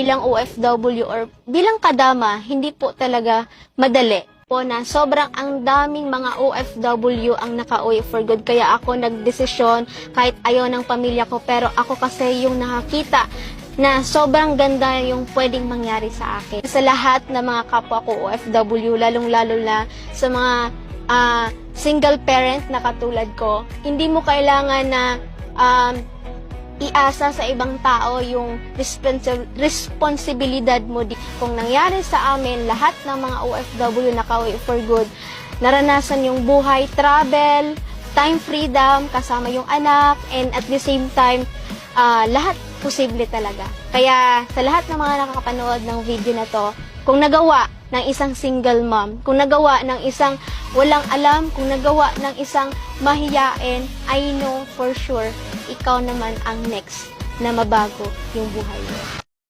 bilang OFW or bilang kadama, hindi po talaga madali po na sobrang ang daming mga OFW ang nakauwi for good. Kaya ako nagdesisyon kahit ayaw ng pamilya ko pero ako kasi yung nakakita na sobrang ganda yung pwedeng mangyari sa akin. Sa lahat ng mga kapwa ko OFW, lalong-lalo na sa mga ah, single parent na katulad ko, hindi mo kailangan na um, iasa sa ibang tao yung responsi- responsibilidad mo. Kung nangyari sa amin, lahat ng mga OFW na kauwi for good, naranasan yung buhay, travel, time freedom, kasama yung anak, and at the same time, ah, lahat posible talaga. Kaya sa lahat ng mga nakakapanood ng video na to, kung nagawa ng isang single mom, kung nagawa ng isang walang alam, kung nagawa ng isang mahiyain, I know for sure, ikaw naman ang next na mabago yung buhay mo.